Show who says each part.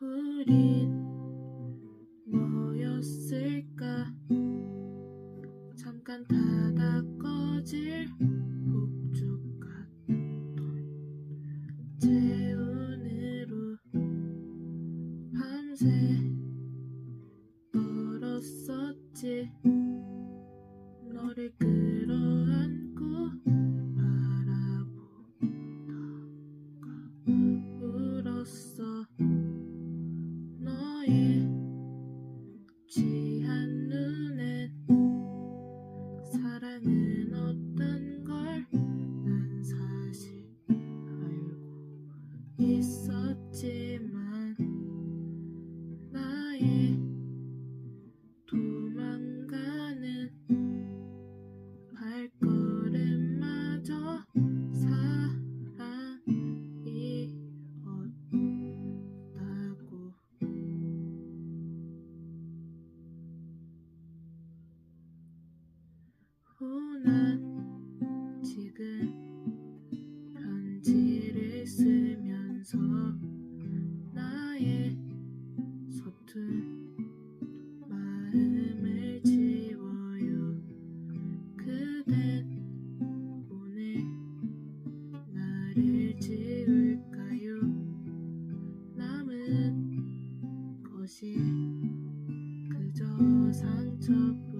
Speaker 1: 우린 뭐였을까? 잠깐 닫아 꺼질 폭죽 같던 재운으로 밤새 떨었었지 있었지만 나의 도망가는 발걸음마저 사랑이었다고. 후난 지금 편지를 쓰 나를 지울까요? 남은 것이 그저 상처뿐